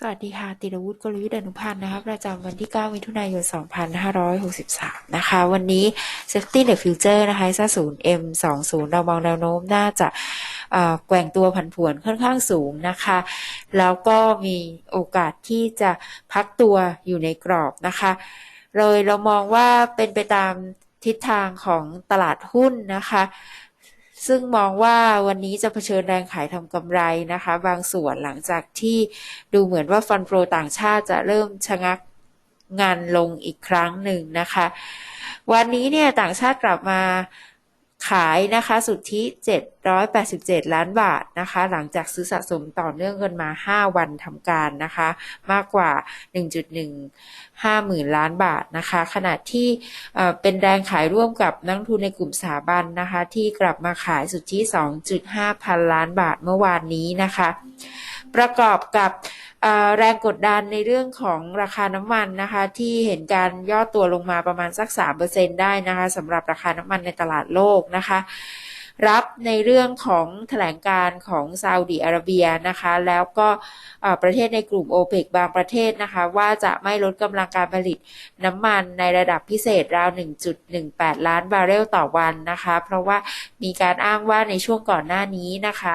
สวัสดีค่ะติรวุฒิกลยุทธ์อนุพันธ์นะคะประจำวันที่ 9 มิถุนายน 2563 นะคะ วันนี้ Safety Net Future นะคะซ่าศูนย์ M20 เรามองแนวโน้มน่าจะแกว่งตัวผันผวนค่อนข้างสูงนะคะ แล้วก็มีโอกาสที่จะพักตัวอยู่ในกรอบนะคะเลยเรามองว่าเป็นไปตามทิศทางของตลาดหุ้นนะคะ ซึ่งมองว่าวันนี้จะเผชิญแรงขายทำกำไรนะคะ บางส่วนหลังจากที่ดูเหมือนว่าฟันโปรต่างชาติจะเริ่มชะงักงานลงอีกครั้งหนึ่งนะคะ วันนี้เนี่ยต่างชาติกลับมา ขายนะคะสุทธิ 787 ล้านบาทนะคะ หลังจากซื้อสะสมต่อเนื่องกันมา 5 วันทำการนะคะ มากกว่า 1.15 หมื่นล้านบาทนะคะ ขณะที่เป็นแรงขายร่วมกับนักทุนในกลุ่มสถาบันนะคะ ที่กลับมาขายสุทธิ 2.5 พันล้านบาทเมื่อวานนี้นะคะ ประกอบกับ แรงกดดันในเรื่องของราคาน้ำมันนะคะ ที่เห็นการย่อตัวลงมาประมาณสัก 3%ได้นะคะสำหรับราคาน้ำมันในตลาดโลกนะคะ รับในเรื่องของแถลงการของซาอุดีอาระเบียนะคะ แล้วก็ประเทศในกลุ่มโอเปกบางประเทศนะคะ ว่าจะไม่ลดกำลังการผลิตน้ำมันในระดับพิเศษราว 1.18 ล้านบาร์เรลต่อวันนะคะ เพราะว่ามีการอ้างว่าในช่วงก่อนหน้านี้นะคะ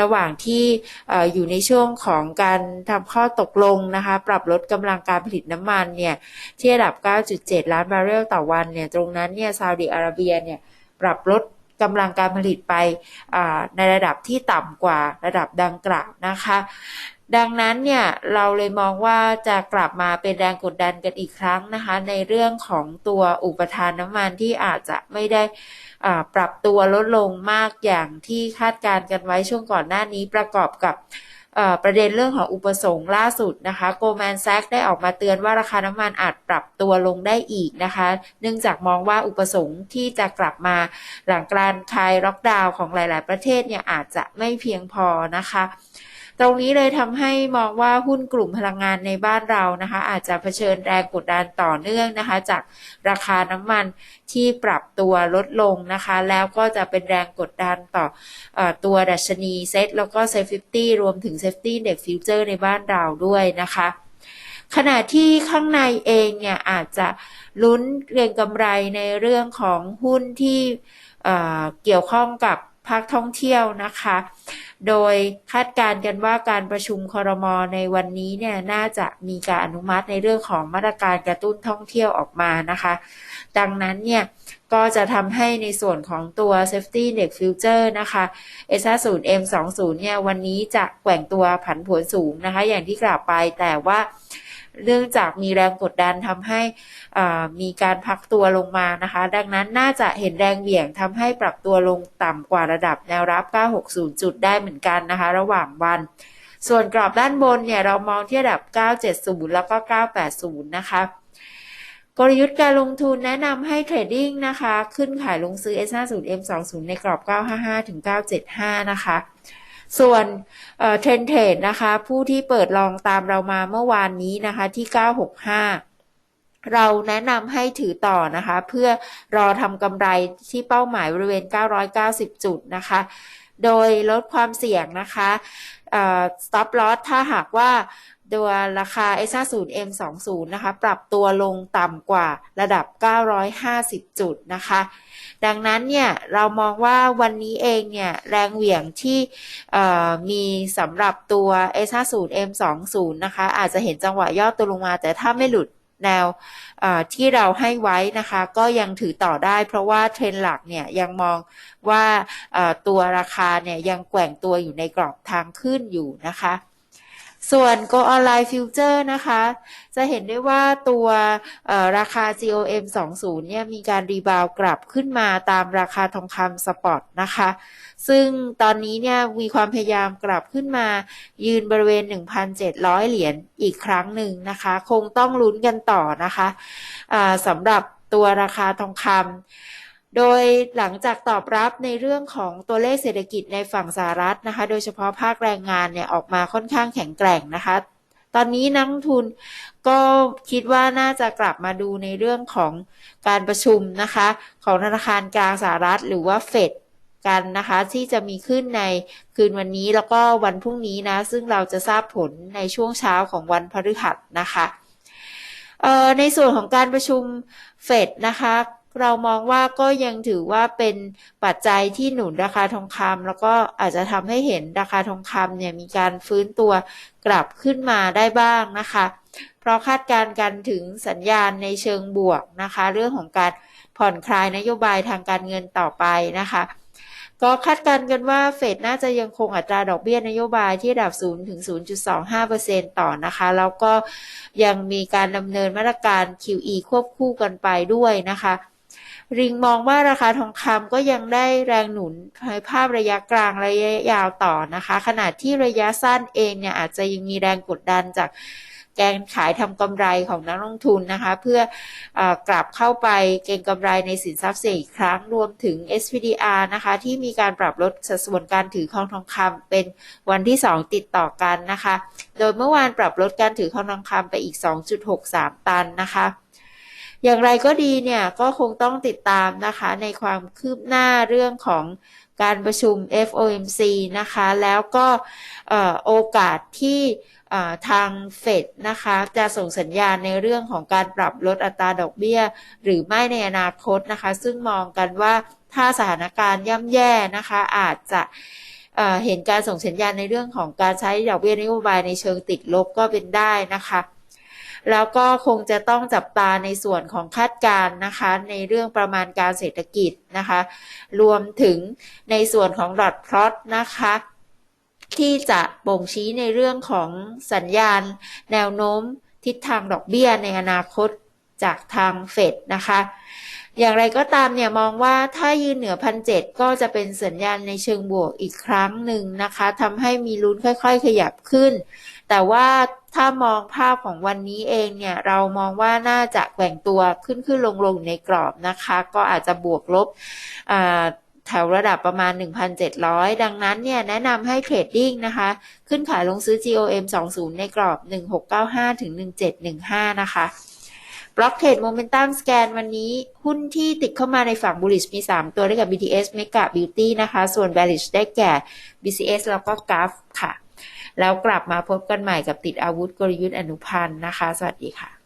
ระหว่างที่ออยู่ในช่วงของการทำข้อตกลงนะคะ ปรับลดกำลังการผลิตน้ำมันเนี่ยที่ระดับ 9.7 ล้านบาร์เรลต่อวันเนี่ยตรงนั้นเนี่ยซาอุดิอาระเบียเนี่ยปรับลด กำลังการผลิตไปในระดับที่ต่ำกว่าระดับดังกล่าวนะคะ ดังนั้นเนี่ยเราเลยมองว่าจะกลับมาเป็นแรงกดดันกันอีกครั้งนะคะ ในเรื่องของตัวอุปทานน้ำมันที่อาจจะไม่ได้ปรับตัวลดลงมากอย่างที่คาดการณ์กันไว้ช่วงก่อนหน้านี้ประกอบกับ ประเด็นเรื่องของอุปสงค์ล่าสุดนะคะโกลแมนแซกได้ออกมาเตือนว่าราคาน้ำมันอาจปรับตัวลงได้อีกนะคะ เนื่องจากมองว่าอุปสงค์ที่จะกลับมาหลังการคลายล็อกดาวน์ของหลาย ๆ ประเทศเนี่ยอาจจะไม่เพียงพอนะคะ ตรงนี้เลยทำให้มองว่าหุ้นกลุ่มพลังงานในบ้านเรานะคะ อาจจะเผชิญแรงกดดันต่อเนื่องนะคะ จากราคาน้ำมันที่ปรับตัวลดลงนะคะ แล้วก็จะเป็นแรงกดดันต่ออตัวดัชนีเซ็ตแล้วก็เซฟฟิตี้รวมถึงเซฟตี้เด็กฟิวเจอร์ในบ้านเราด้วยนะคะขณะที่ข้างในเองเนี่ยอาจจะลุ้นเรียงกำไรในเรื่องของหุ้นที่เเกี่ยวข้องกับภาคท่องเที่ยวนะคะ โดยคาดการณ์กันว่าการประชุมครมในวันนี้เนี่ยน่าจะมีการอนุมัติในเรื่องของมาตรการกระตุ้นท่องเที่ยวออกมานะคะ ดังนั้นเนี่ยก็จะทำให้ในส่วนของตัว Safety Index Future นะคะ S50 M20 เนี่ยวันนี้จะแกว่งตัวผันผวนสูงนะคะ อย่างที่กล่าวไปแต่ว่า เนื่องจากมีแรงกดดันทำให้มีการพักตัวลงมานะคะ ดังนั้นน่าจะเห็นแรงเหวี่ยงทำให้ปรับตัวลงต่ำกว่าระดับแนวรับ 960 จุดได้เหมือนกันนะคะ ระหว่างวัน ส่วนกรอบด้านบนเนี่ยเรามองที่ระดับ 970 แล้วก็ 980 นะคะกลยุทธ์การลงทุนแนะนำให้เทรดดิ้งนะคะ ขึ้นขายลงซื้อ S50 M20 ในกรอบ 955 ถึง 975 นะคะ ส่วนเทรนเทรดนะคะ ผู้ที่เปิดลองตามเรามาเมื่อวานนี้นะคะที่ 965เราแนะนำให้ถือต่อนะคะ เพื่อรอทำกำไรที่เป้าหมายบริเวณ 990 จุดนะคะ โดยลดความเสี่ยงนะคะเอ่อ stop loss ถ้าหากว่า ตัวราคา S50 M20 นะคะ ปรับตัวลงต่ำกว่าระดับ 950 จุดนะคะ ดังนั้นเนี่ย เรามองว่าวันนี้เองเนี่ย แรงเหวี่ยงที่มีสำหรับตัว S50 M20 นะคะ อาจจะเห็นจังหวะย่อตัวลงมา แต่ถ้าไม่หลุดแนวที่เราให้ไว้นะคะ ก็ยังถือต่อได้ เพราะว่าเทรนด์หลักเนี่ยยังมองว่าตัวราคาเนี่ยยังแกว่งตัวอยู่ในกรอบทางขึ้นอยู่นะคะ ส่วน Go Online Future นะคะ จะเห็นได้ว่าตัวราคา GOM 20เนี่ยมีการรีบาวกลับขึ้นมาตามราคาทองคำสปอตนะคะ ซึ่งตอนนี้เนี่ยมีความพยายามกลับขึ้นมา ยืนบริเวณ 1,700 เหรียญอีกครั้งหนึ่งนะคะ คงต้องลุ้นกันต่อนะคะอ่าสำหรับตัวราคาทองคำ โดยหลังจากตอบรับในเรื่องของตัวเลขเศรษฐกิจในฝั่งสหรัฐนะคะ โดยเฉพาะภาคแรงงานเนี่ยออกมาค่อนข้างแข็งแกร่งนะคะ ตอนนี้นักทุนก็คิดว่าน่าจะกลับมาดูในเรื่องของการประชุมนะคะ ของธนาคารกลางสหรัฐหรือว่าเฟดกันนะคะที่จะมีขึ้นในคืนวันนี้แล้วก็วันพรุ่งนี้นะ ซึ่งเราจะทราบผลในช่วงเช้าของวันพฤหัสนะคะในส่วนของการประชุมเฟดนะคะ เรามองว่าก็ยังถือว่าเป็นปัจจัยที่หนุนราคาทองคำแล้วก็อาจจะทำให้เห็นราคาทองคำเนี่ยมีการฟื้นตัวกลับขึ้นมาได้บ้างนะคะ เพราะคาดการณ์กันถึงสัญญาณในเชิงบวกนะคะ เรื่องของการผ่อนคลายนโยบายทางการเงินต่อไปนะคะก็คาดการณ์กันว่าเฟดน่าจะยังคงอัตราดอกเบี้ยนโยบายที่ระดับ 0 ถึง 0.25%ต่อนะคะ แล้วก็ยังมีการดำเนินมาตรการ QE ควบคู่กันไปด้วยนะคะ ริงมองว่าราคาทองคำก็ยังได้แรงหนุนในภาพระยะกลางระยะยาวต่อนะคะ ขณะที่ระยะสั้นเองเนี่ยอาจจะยังมีแรงกดดันจากแกนขายทำกำไรของนักลงทุนนะคะ เพื่ออกลับเข้าไปเก็งกำไรในสินทรัพย์เสี่ยงอีกครั้งรวมถึง SPDR นะคะ ที่มีการปรับลดสัดส่วนการถือครองทองคำเป็นวันที่ 2 ติดต่อกันนะคะ โดยเมื่อวานปรับลดการถือครองทองคำไปอีก 2.63 ตันนะคะ อย่างไรก็ดีเนี่ยก็คงต้องติดตามนะคะในความคืบหน้าเรื่องของการประชุม FOMC นะคะ แล้วก็โอกาสที่ทางเฟดนะคะจะส่งสัญญาณในเรื่องของการปรับลดอัตราดอกเบี้ย หรือไม่ในอนาคตนะคะ ซึ่งมองกันว่าถ้าสถานการณ์ย่ำแย่นะคะ อาจจะเห็นการส่งสัญญาณในเรื่องของการใช้ดอกเบี้ยนโยบายในเชิงติดลบก็เป็นได้นะคะ แล้วก็คงจะต้องจับตาในส่วนของคาดการณ์นะคะ ในเรื่องประมาณการเศรษฐกิจนะคะ รวมถึงในส่วนของดอทพลอตนะคะที่จะบ่งชี้ในเรื่องของสัญญาณ แนวโน้มทิศทางดอกเบี้ยในอนาคตจากทางเฟดนะคะ อย่างไรก็ตามเนี่ยมองว่าถ้ายืนเหนือพันเก็จะเป็นสัญญาณในเชิงบวกอีกครั้งหนึ่งนะคะทำให้มีลุ้นค่อยๆ ขยับขึ้น แต่ว่าถ้ามองภาพของวันนี้เองเนี่ย เรามองว่าน่าจะแกว่งตัวขึ้นขึ้นลงลงในกรอบนะคะ ก็อาจจะบวกลบแถวระดับประมาณ 1,700 ดังนั้นเนี่ย แนะนำให้เทรดดิ้งนะคะ ขึ้นขายลงซื้อ GOM 20 ในกรอบ 1695 ถึง 1715 นะคะบล็อกเทรดโมเมนตัมสแกนวันนี้หุ้นที่ติดเข้ามาในฝั่งบูลิชมี 3 ตัวได้กับ BTS Mega Beauty นะคะ ส่วน Bearish ได้แก่ BCS แล้วก็ GAF ค่ะ แล้วกลับมาพบกันใหม่กับติดอาวุธกลยุทธ์อนุพันธ์นะคะ สวัสดีค่ะ